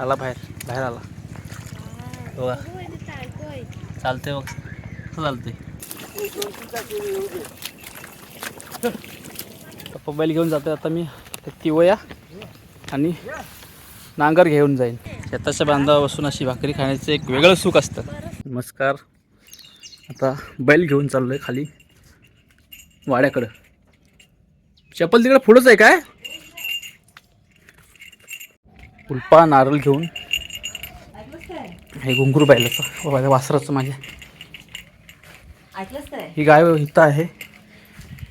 आला बाहेर बाहेर आला. बघा. चालतंय बघ. कसं चालतंय? बैल घेऊन जाते आता मी. तिवया आणि नांगर घेऊन जाईन. शेताच्या बांधावर बसून अशी भाकरी खाण्याचं एक वेगळं सुख असतं. नमस्कार. आता बैल घेऊन चाललो आहे खाली. वाड्याकडं. चप्पल तिकडे पुढंच आहे काय? उल्पा नारळ घेऊन. हे घुंगरू बायलाचं माझ्या वासराचं माझ्या. ही गाय इथं आहे.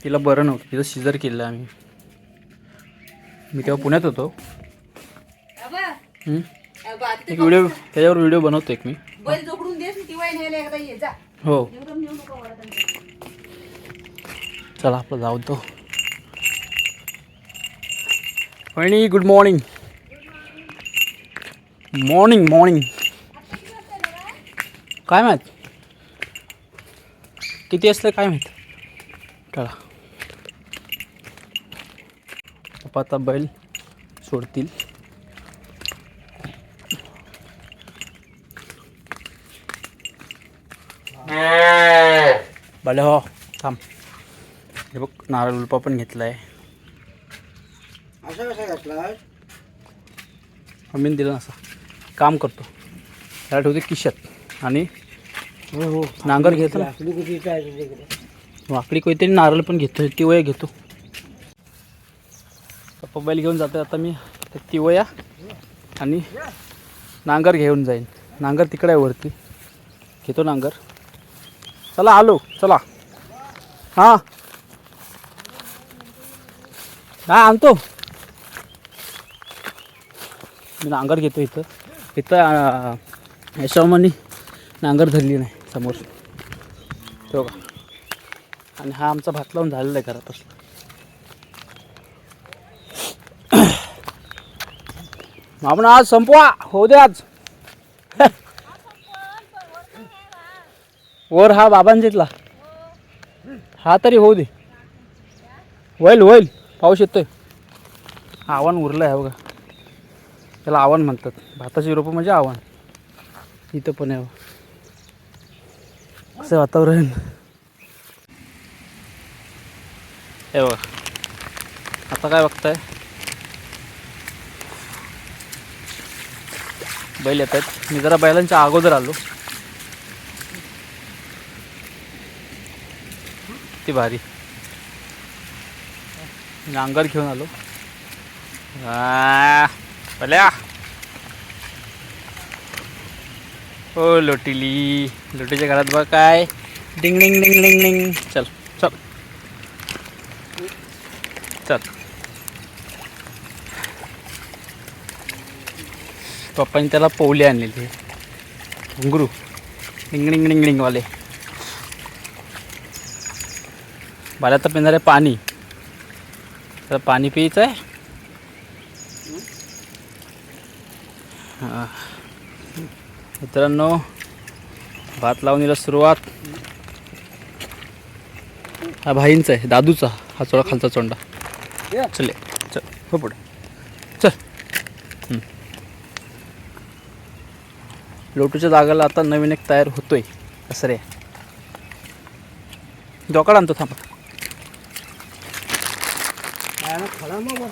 तिला बरं नव्हतं. तिचं शिजर केलं आम्ही. मी तेव्हा पुण्यात होतो. एक व्हिडिओ त्याच्यावर व्हिडिओ बनवतो एक मी. हो. चला आपलं जाऊ तो वहिनी गुड मॉर्निंग मॉर्निंग मॉर्निंग काय माहीत? किती असतं काय माहीत? पप्पा आता बैल सोडतील. बाले हो थांब. हे बघ नारळ उल्पा पण घेतला आहे असं कसं घातला दिलं असं काम करतो. त्याला ठेवते किशात. आणि हो हो नांगर घेतो वाकडी कोणतरी नारळ पण घेतो तिवया घेतो. मोबाईल घेऊन जातो आता मी तिवया आणि नांगर घेऊन जाईन. नांगर तिकडे आहे वरती. घेतो नांगर. चला आलो. चला. हां. हा आणतो. मी नांगर घेतो इथं. इथं यशोमानी नांगर धरली नाही समोर. तो का? आणि हा आमचा भात लावून झालेला आहे घरापासून आपण आज संपवा. होऊ दे आज. वर हा बाबांजीतला. हा तरी होऊ दे. होईल होईल. पाऊस येतोय. आव्हान उरलं आहे बघा. त्याला आव्हान म्हणतात. भाताची रोपं म्हणजे आव्हान. इथं पण आहे बघा. कसं वातावरण. हे बघा. आता काय बघताय? बैल येत आहेत. मी जरा बैलांच्या अगोदर आलो. ती भारी. नांगर घेऊन आलो. आ, भल्या. हो लोटिली. लोटीच्या घरात बघ काय. डिंग डिंग डिंग डिंग डिंग. चल चल. चल. पप्पाने त्याला पोवले आणलेले. घुंगरू. डिंग डिंग डिंग डिंगवाले मला तर पिणार आहे पाणी. तर पाणी प्यायचं आहे मित्रांनो भात लावणीला सुरुवात. हा भाईंचा आहे दादूचा हा चोळा खालचा चोंडा. चल चल हो पुढे. चल. लोटूच्या जागाला आता नवीन एक तयार होतोय असं रे. जोकाड आणतो थांबा. खडा मग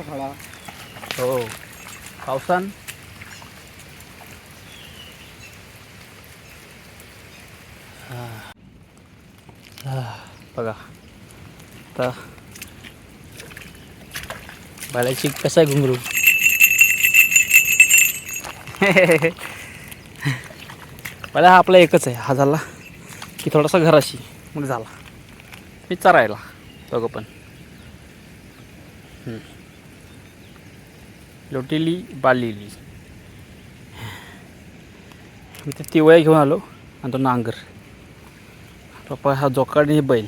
खडा. हो. पावसान. हा. बघा. आता बैलाची कसा आहे घुंगरू? बैला हा आपला एकच आहे. हा झाला की थोडासा घराशी. मग झाला. मी चरायला. दोघं पण. हम्म. लोटिली बालिली. मी ते तिवळ्या घेऊन आलो आणि तो नांगर. पप्पा हा जोकाडी बैल.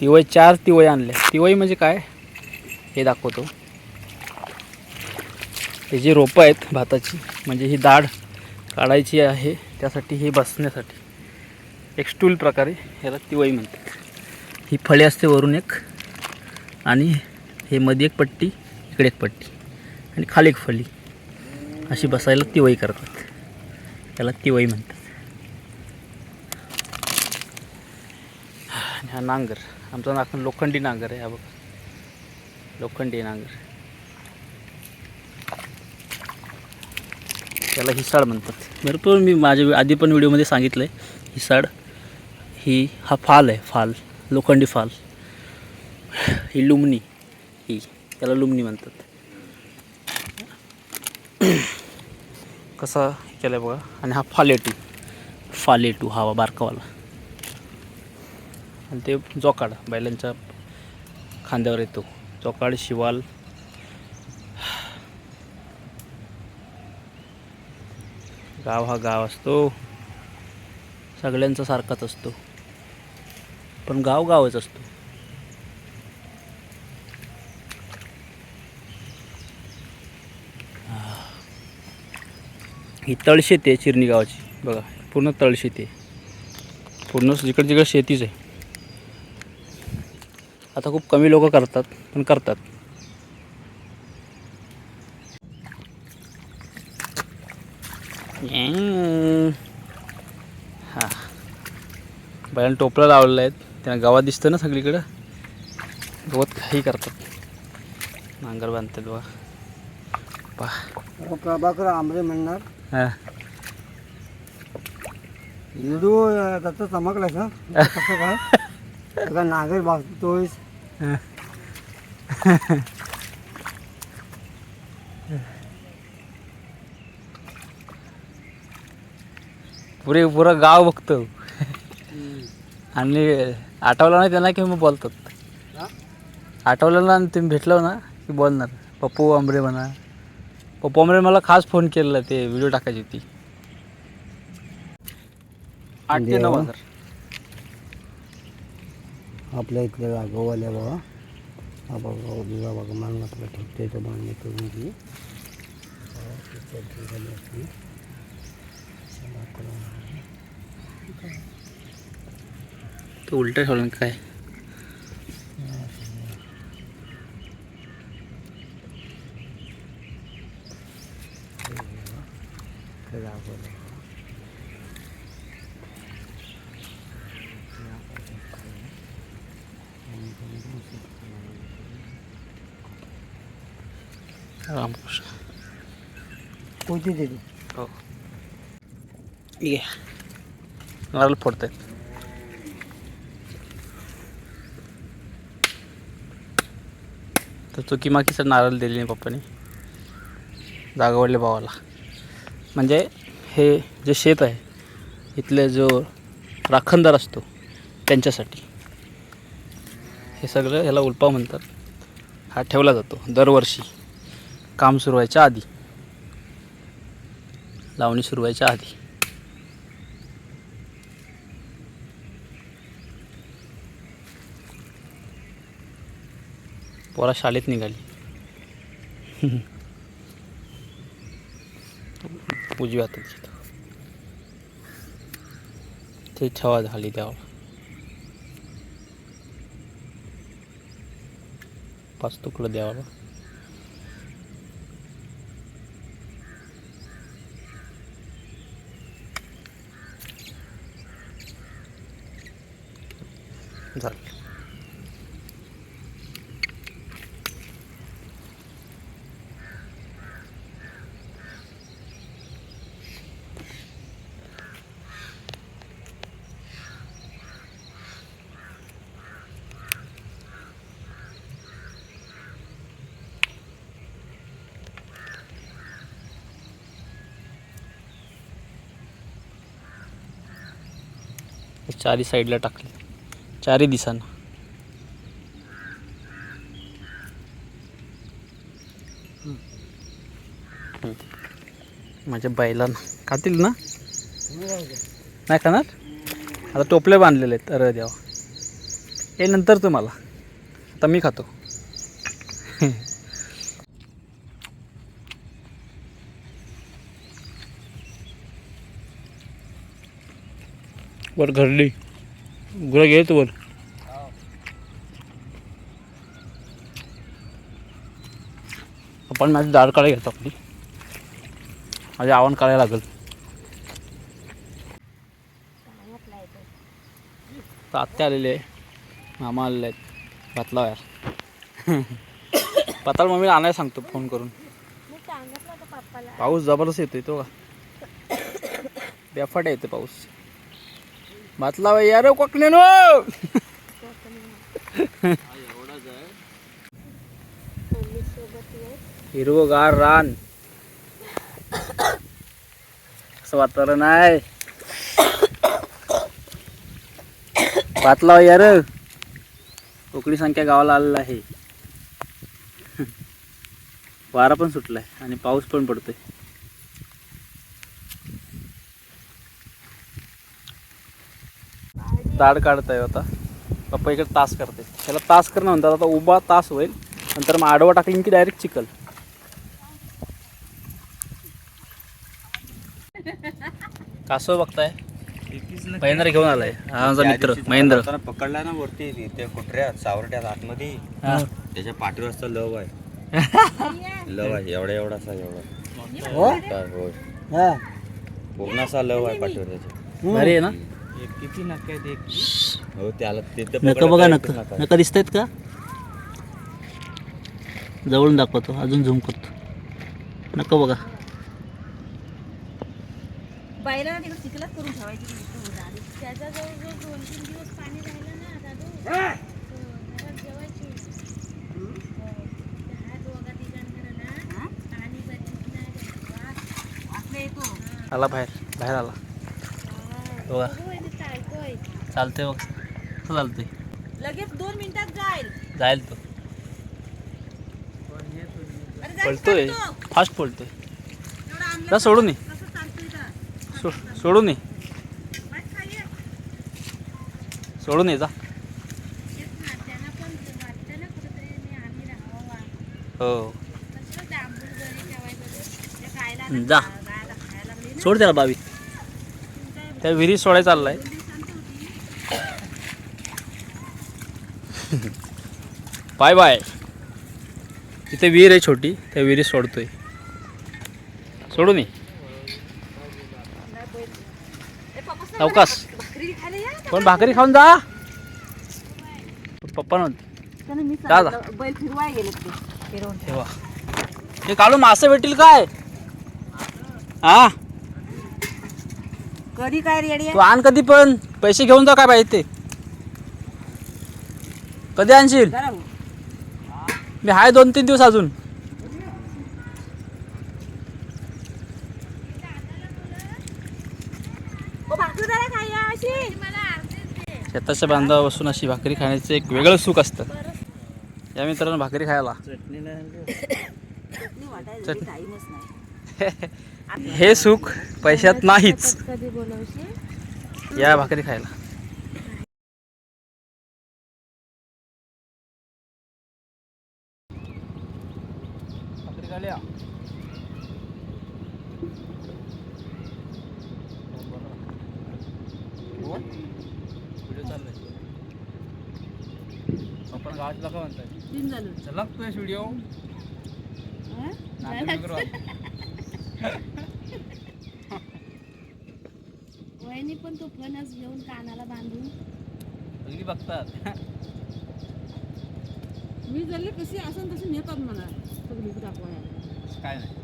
तिवय चार तिवय आणले. तिवय म्हणजे काय? हे दाखवतो. हे जी रोपं आहेत भाताची म्हणजे ही दाढ काढायची आहे त्यासाठी हे बसण्यासाठी. एक स्टूल प्रकारे ह्याला तिवई म्हणते ही फळे असते वरून एक. आणि हे मध्ये एक पट्टी इकडे एक पट्टी आणि खाली एक फली अशी बसायला तिवई करतात. त्याला तिवई म्हणतात. आणि हा नांगर. आमचा नाग लोखंडी नांगर आहे हा बघा. लोखंडी नांगर. त्याला हिसाड म्हणतात. भरपूर मी माझ्या आधी पण व्हिडिओमध्ये सांगितलं आहे हिसाड ही हा फाल आहे फाल. लोखंडी फाल. ही लुमणी. त्याला लुमणी म्हणतात. कसा केलं आहे बघा. आणि हा फालेटू. फालेटू हा बारकावाला. आणि ते जोकाड बैलांच्या खांद्यावर येतो. जोकाड शिवाल. गाव हा गाव असतो. सगळ्यांचा सारखाच असतो. पण गाव गावच असतो. ही तळशेती आहे चिरणी गावाची. बघा पूर्ण तळशेत आहे. पूर्ण जिकडे तिकडे शेतीच आहे. आता खूप कमी लोक करतात पण करतात. हां. बैलांना टोपला लावलेलं आहेत. त्यांना गावात दिसतं ना सगळीकडं. गवत काही करतात. नांगर बांधतात बघा. पहा. प्रभाकर म्हणणार. हां. लिडू त्याचं चमकलाय का कसं काय? नागर पुरे पुरं गाव बघतो. आणि आठवलं नाही त्यांना की मग बोलतात? आठवलं ना आणि तुम्ही भेटलो ना की बोलणार? पप्पू आंबरे म्हणा. आंबरे मला खास फोन केलेला ते व्हिडिओ टाकायची होती. आठ ते नऊ हजार. आपल्या इथल्या जागोवाल्या बाबा हा बाबा उजवा बाबा मान आपलं ठेवते तो बांधणे करून घे तो उलट ठेवलं काय? कोणती देते हो। ठीक नारळ फोडत आहेत तर चुकीमाकीचा नारळ दिली नाही पप्पानी. जागवडले भावाला. म्हणजे हे जे शेत आहे इथले जो राखणदार असतो त्यांच्यासाठी. हे सगळं ह्याला उल्पा म्हणतात. हा ठेवला जातो दरवर्षी. काम सुरू व्हायच्या आधी. लावणी सुरू व्हायच्या आधी. पोरा शाळेत निघाली. उजव्या हातात घेतो. ते ठेवा झाली द्यावं पाच तुकडं द्यावा झालं चारी साईडला टाकले. चारही दिसांना. माझ्या बैलांना खातील ना? नाही खाणार? आता टोपले बांधलेले आहेत. अरे देवा. हे नंतर तुम्हाला. आता मी खातो. वर घरली. गुरं गेलेत वर. आपण आपण माझी डाळ काढायला घेतो आपली. माझे आवण काढायला लागेल. तात्या आलेले आहे. मामा आलेले आहेत. घातला यार पताल मम्मीला आणायला सांगतो फोन करून. पाऊस जबरदस्त येतोय तो का? बेफाट येते पाऊस. भातला लावा यार कोकण्यानो हिरवगार रान। असं वातावरण आहे. भातला यार। कोकणी संख्या गावाला आलेला आहे. वारा पण सुटलाय आणि पाऊस पण पडतोय. ताड काढताय आता. पप्पा इकडे तास करते. त्याला तास करणं म्हणतात आता उभा तास होईल. नंतर मग आडवा टाकलीन की डायरेक्ट चिकल कासव बघताय? महेंद्र घेऊन आलाय. हा माझा मित्र महेंद्र. पकडला ना वरती ते कुठऱ्यात सावरट्यात आतमध्ये. हा. त्याच्या पाठीवर असतं लव आहे. लव आहे एवढा एवढासा एवढा काय होय? पूर्णासा लव आहे पाठीवर त्याच्या. भारी आहे ना? किती नका हो त्याला तिथं नका बघा तर नका. एकच नका. नका दिसत आहेत का? जवळून दाखवतो अजून झूम करतो. नका बघा. बायला ना तिकडे चिखलात करून ठेवायची त्याचा जवळजवळ दोन तीन दिवस पाणी राहिलं ना दादू घरात जेवायची हात वगा तिघांकडे ना पाणी बघित नाही असले येतो आला बाहेर बाहेर आला. बघा. चालतोय. चालतंय बघ. कसं चालतंय? लगेच दोन मिनिटात जाईल. जाईल तो. अरे पळतोय. फास्ट पळतोय. एवढा आणलं जा सोडून ये. कसं चालतोय इथं? सो सोडून ये. बाय खाली ये. सोडून ये जा. तेच ना त्यांना पण वाटतं ना कुठेतरी आम्ही राहावा. हो. कसं डांबूर घरी ठेवायचं त्या गायला हं, जा. गायला खायला लागली ना. सोड त्याला बावी. त्या विहिरी सोडायला चाललाय. Bye bye. तिथे विहीर आहे छोटी त्या विहिरीत सोडतोय. पप्पाच ना या. पण भाकरी खाऊन जा? पप्पा नव्हते जा, जा. हे काढून मासे भेटतील काय? हा? कधी काय रेडी तू आण कधी पण. पैसे घेऊन जा काय पाहिजे ते कधी आणशील? मी हाय दोन तीन दिवस अजून. शेताच्या बांधावर बसून अशी. भाकरी खाण्याचं एक वेगळं सुख असतं. या मित्रांनो भाकरी खायला. हे सुख. पैशात नाहीच. कधी बोलवशील? या भाकरी खायला. भाकरी खायला या. बोल. व्हिडिओ चाललाय. आपण गावातला का म्हणताय. तीन झालं चला तू व्हिडिओ वहिनी पण तो फणस घेऊन कानाला बांधून. सगळी बघतात. मी झाले कशी असं तशी नेतात मला. सगळी दाखवायला काय नाही.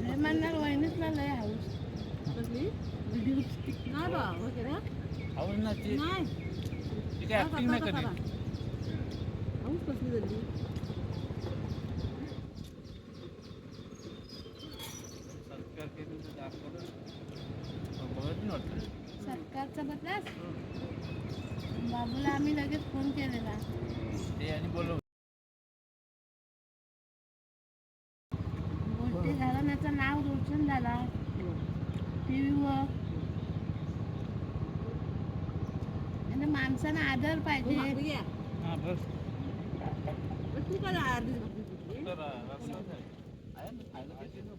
हे म्हणणार वहिनीचला लय हाऊस. कसली? नाही बा वगैरे आवड ना ती. नाही. ऍक्टिंग नाही कधी हाऊस कसली झाली बघत नाही वाटतं बदलास बाबूला आम्ही लगेच फोन केलेला. ते आणि बोलव. गोष्टी घराण्याचं नाव रोशन झाला. टी व्हीवर आणि माणसानं आदर पाहिजे. हां पाहिजे ना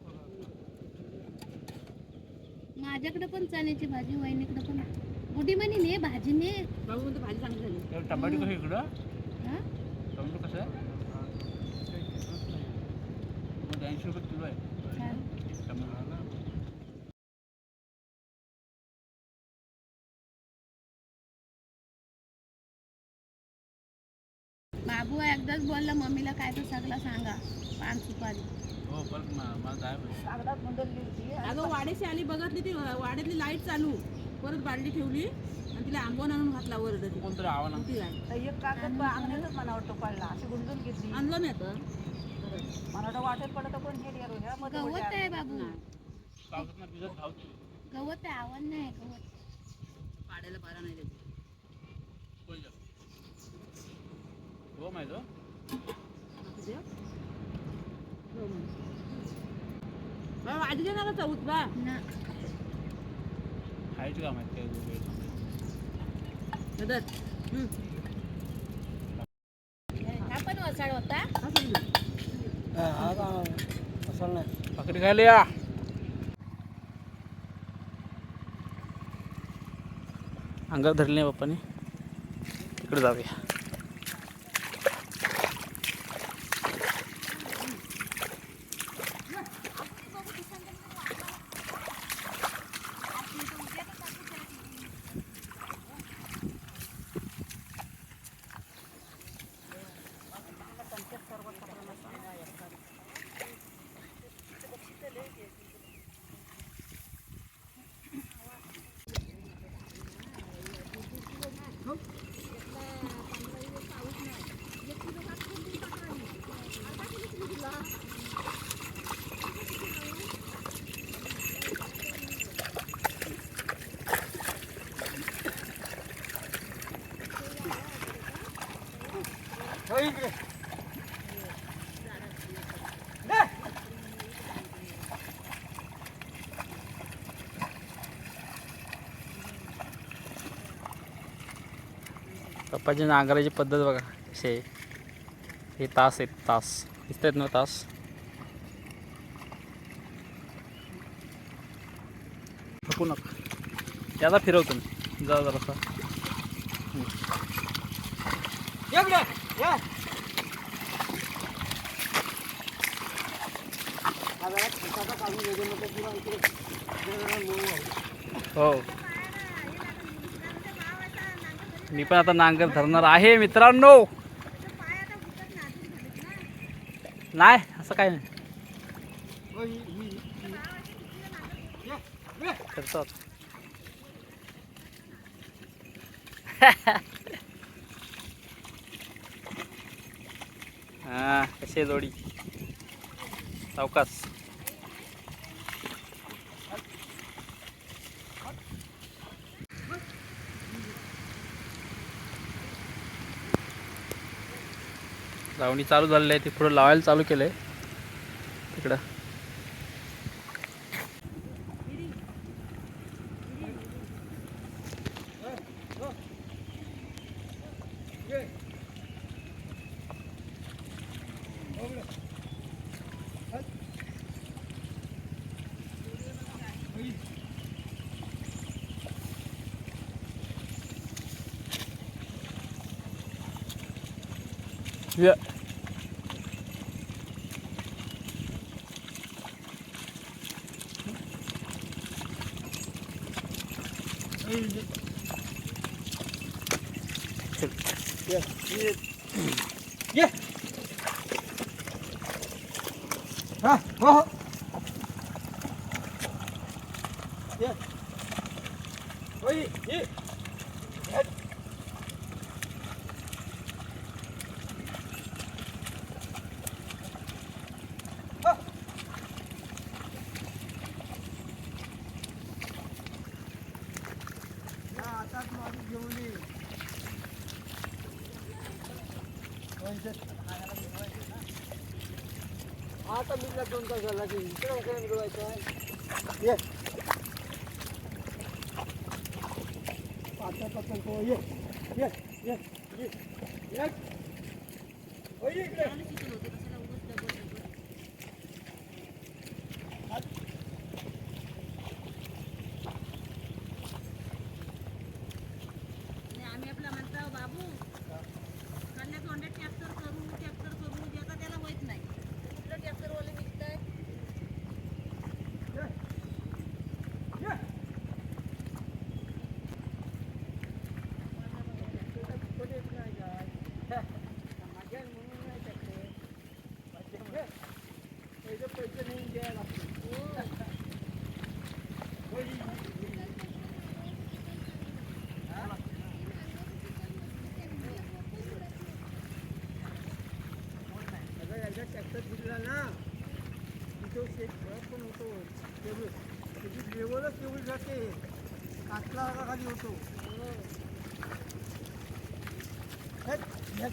माझ्याकडे पण चण्याची भाजी वहिनीकडे पण. बुडी म्हणे ने भाजी ने. बाबू म्हणतो भाजी चांगली झाली. टमाटो कसं इकडं? हा? टमाटो कसं आहे? ऐंशी रुपये किलो आहे. बाबू एकदाच बोलला मम्मीला काय तर सगळं सांगा. पान सुपारी. हो परत मा- मला पाहिजे. अगं वाड्याशी आली बघितली ती वाड्यातली लाइट चालू. परत बालडी ठेवली आणि तिला आंबवून आणून घातला वर कोणतरी आव्हान ती गाय एक कागद बा- अंगणातच मला वाटतं पडला. अशी गुंजून घेतली. आणलं नाही तर मला वाटतं वाटेत पडत कोण गेली यार? ह्या मध्ये गवत. आहे बाबू. भिजत. गवत आहे आव्हान नाही गवत. पाड्याला पारा नाही त्याची कोण जाऊ? हो माहिती हो? हो मग. बा, ना चौथ बा. ना. खायची का माहिती काय वेळ सांगायची. मदत हम्म. हा पण वसाड होता हा समजून. भाकरी खायला या अंगात धरले नाही बाप्पाने तिकडे जाऊया पप्पाची नांगराची पद्धत बघा. असे. हे तास आहेत तास. दिसत आहेत ना तास? थकू नका. त्याला फिरवतो मी. जा जरासा. हो. मी पण आता नांगर धरणार आहे मित्रांनो. नाही असं काय नाही. करतात हा कशी जोडी? चौकास. लावणी चालू झालेली आहे ते पुढं लावायला चालू केलं आहे तिकडं. Yeah. आता मी दोन तास झाला की इकडे वगैरे मिळवायचं आहे. ये. आता पटकन ये. ये. ये. ये. ये. ओय इकडे आणि आम्ही आपला म्हणतो बाबू कन्या तोंडात ट्रॅक्टर करू ट्रॅक्टर करू ज्याचा त्याला होत नाही कुठलं ट्रॅक्टरवाले विकताय ना तिथं शेत पण होतो टेबल त्याची लेवलच तेवढी जाते कातला खाली होतो हेट, हेट.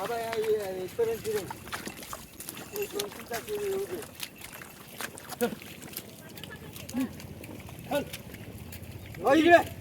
आता या- या- इथपर्यंत फिरेल. एक दोन तीन तास येऊ येऊ दे. चल. हो इकडे